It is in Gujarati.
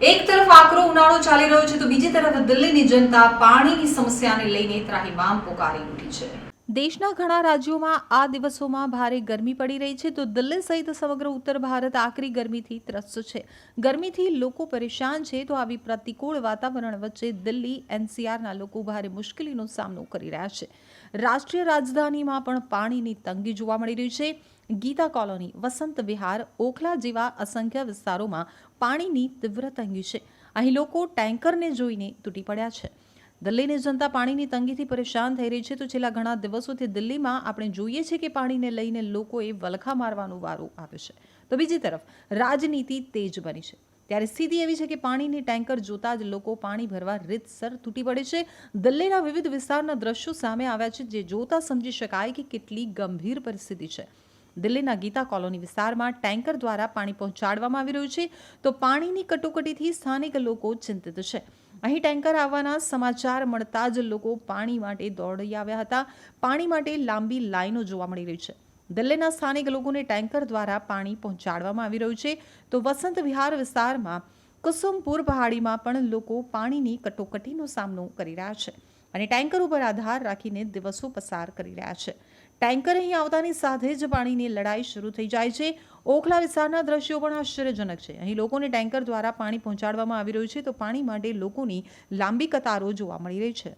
એક તરફ આકરો ઉનાળો ચાલી રહ્યો છે તો બીજી તરફ દિલ્હીની જનતા પાણીની સમસ્યાને લઈને ત્રાહી ત્રાહીમામ પોકારી ઉઠી છે. દેશના ઘણા રાજ્યોમાં આ દિવસોમાં ભારે ગરમી પડી રહી છે. તો દિલ્હી સહિત સમગ્ર ઉત્તર ભારત આકરી ગરમીથી ત્રસ્ત છે. ગરમીથી લોકો પરેશાન છે. તો આવી પ્રતિકૂળ વાતાવરણ વચ્ચે દિલ્હી એનસીઆરના લોકો ભારે મુશ્કેલીનો સામનો કરી રહ્યા છે. રાષ્ટ્રીય રાજધાનીમાં પણ પાણીની તંગી જોવા મળી રહી છે. ગીતા કોલોની, વસંત વિહાર, ઓખલા જેવા અસંખ્ય વિસ્તારોમાં પાણીની તીવ્ર તંગી છે. અહીં લોકો ટેન્કરને જોઈને તૂટી પડ્યા છે. દિલ્હીની જનતા પાણીની તંગીથી પરેશાન થઈ રહી છે. તો છેલ્લા ઘણા દિવસોથી દિલ્હીમાં આપણે જોઈએ છીએ કે પાણીને લઈને લોકોએ વલખા મારવાનું વારો આવ્યો છે. તો બીજી તરફ, રાજનીતિ તેજ બની છે. ત્યારે સ્થિતિ એવી છે કે પાણીની ટેન્કર જોતા જ લોકો પાણી ભરવા રીતસર તૂટી પડે છે. દિલ્હીના વિવિધ વિસ્તારના દ્રશ્યો સામે આવ્યા છે જે જોતા સમજી શકાય કે કેટલી ગંભીર પરિસ્થિતિ છે. દિલ્હીના ગીતા કોલોની વિસ્તારમાં ટેન્કર દ્વારા પાણી પહોંચાડવામાં આવી રહ્યું છે. તો પાણીની કટોકટીથી સ્થાનિક લોકો ચિંતિત છે. અહીં ટેન્કર આવવાના સમાચાર મળતા જ લોકો પાણી માટે દોડી આવ્યા હતા. પાણી માટે લાંબી લાઈનો જોવા મળી રહી છે. દિલ્હીના સ્થાનિક લોકોને ટેન્કર દ્વારા પાણી પહોંચાડવામાં આવી રહ્યું છે. તો વસંત વિહાર વિસ્તારમાં કુસુમપુર પહાડીમાં પણ લોકો પાણીની કટોકટીનો સામનો કરી રહ્યા છે. અને ટેન્કર ઉપર આધાર રાખીને દિવસો પસાર કરી રહ્યા છે. ટેન્કર અહીં આવતાની સાથે જ પાણીની લડાઈ શરૂ થઈ જાય છે. ઓખલા વિસ્તારના દ્રશ્યો પણ આશ્ચર્યજનક છે. અહીં લોકોને ટેન્કર દ્વારા પાણી પહોંચાડવામાં આવી રહ્યું છે તો પાણી માટે લોકોની લાંબી કતારો જોવા મળી રહી છે.